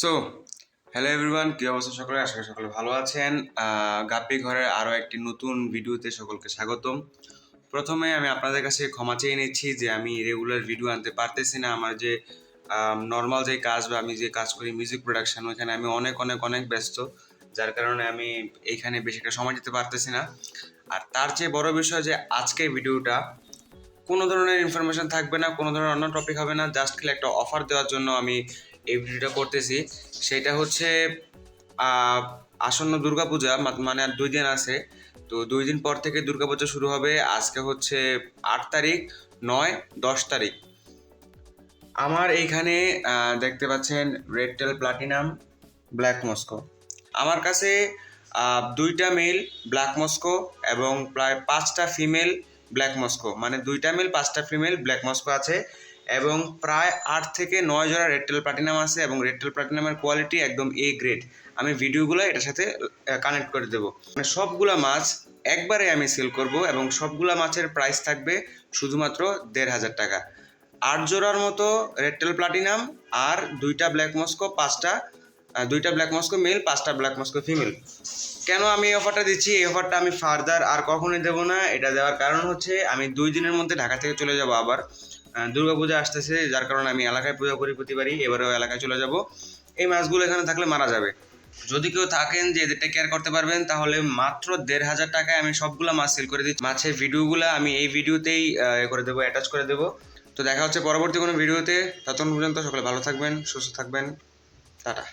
So hello everyone কি অবস্থা সকলে? আশা করি সকলে ভালো আছেন। গাপ্পি ঘরের আরও একটি নতুন ভিডিওতে সকলকে স্বাগতম। প্রথমে আমি আপনাদের কাছে ক্ষমা চেয়ে নিচ্ছি যে আমি রেগুলার ভিডিও আনতে পারতেছি না। আমার যে নর্মাল যে কাজ বা আমি যে কাজ করি মিউজিক প্রোডাকশন ওইখানে আমি অনেক অনেক অনেক ব্যস্ত। যার কারণে আমি এইখানে বেশি একটা সময় দিতে পারতেছি না। আর তার চেয়ে বড় বিষয় যে আজকের ভিডিওটা কোনো ধরনের ইনফরমেশন থাকবে না, কোনো ধরনের অন্য টপিক হবে না। জাস্ট খালি একটা অফার দেওয়ার জন্য আমি এই ভিডিওটা করতেছি, সেটা হচ্ছে আসন্ন দুর্গাপূজা মানে আর দুই দিন আছে। তো দুই দিন পর থেকে দুর্গাপূজা শুরু হবে, আজকে হচ্ছে আট তারিখ, নয়, দশ তারিখ। আমার এইখানে দেখতে পাচ্ছেন red tail platinum black Moscow আমার কাছে দুইটা মেল ব্ল্যাক মস্কো এবং প্রায় পাঁচটা ফিমেল ব্ল্যাক মস্কো মানে দুইটা মেল পাঁচটা ফিমেল ব্ল্যাক মস্কো আছে। এবং প্রায় আট থেকে নয় জোড়া রেডটেল প্লাটিনাম আছে এবং রেডটেল প্লাটিনামের কোয়ালিটি একদম এ গ্রেড আমি ভিডিওগুলো এটার সাথে কানেক্ট করে দেবো। মানে সবগুলো মাছ একবারে আমি সেল করব এবং সবগুলো মাছের প্রাইস থাকবে শুধুমাত্র দেড় হাজার টাকা। আট জোড়ার মতো রেডটেল প্লাটিনাম আর দুইটা ব্ল্যাক মস্কো পাঁচটা দুইটা ব্ল্যাক মস্কো মেল পাঁচটা ব্ল্যাক মস্কো ফিমেল কেন আমি এই অফারটা দিচ্ছি? এই অফারটা আমি ফার্দার আর কখনোই দেবো না। এটা দেওয়ার কারণ হচ্ছে, আমি দুই দিনের মধ্যে ঢাকা থেকে চলে যাব আবার। দুর্গাপূজা আসতেছে, যার কারণে আমি এলাকায় পূজা করি প্রতিবারই, এবারেও এলাকায় চলে যাব। এই মাছগুলো এখানে থাকলে মারা যাবে। যদি কেউ থাকেন যে এদেরটা কেয়ার করতে পারবেন, তাহলে মাত্র দেড় হাজার টাকায় আমি সবগুলো মাছ সেল করে দিচ্ছি। মাছের ভিডিওগুলো আমি এই ভিডিওতেই করে দেবো অ্যাটাচ করে দেবো। তো দেখা হচ্ছে পরবর্তী কোনো ভিডিওতে। ততক্ষণ পর্যন্ত সকলে ভালো থাকবেন, সুস্থ থাকবেন। টাটা।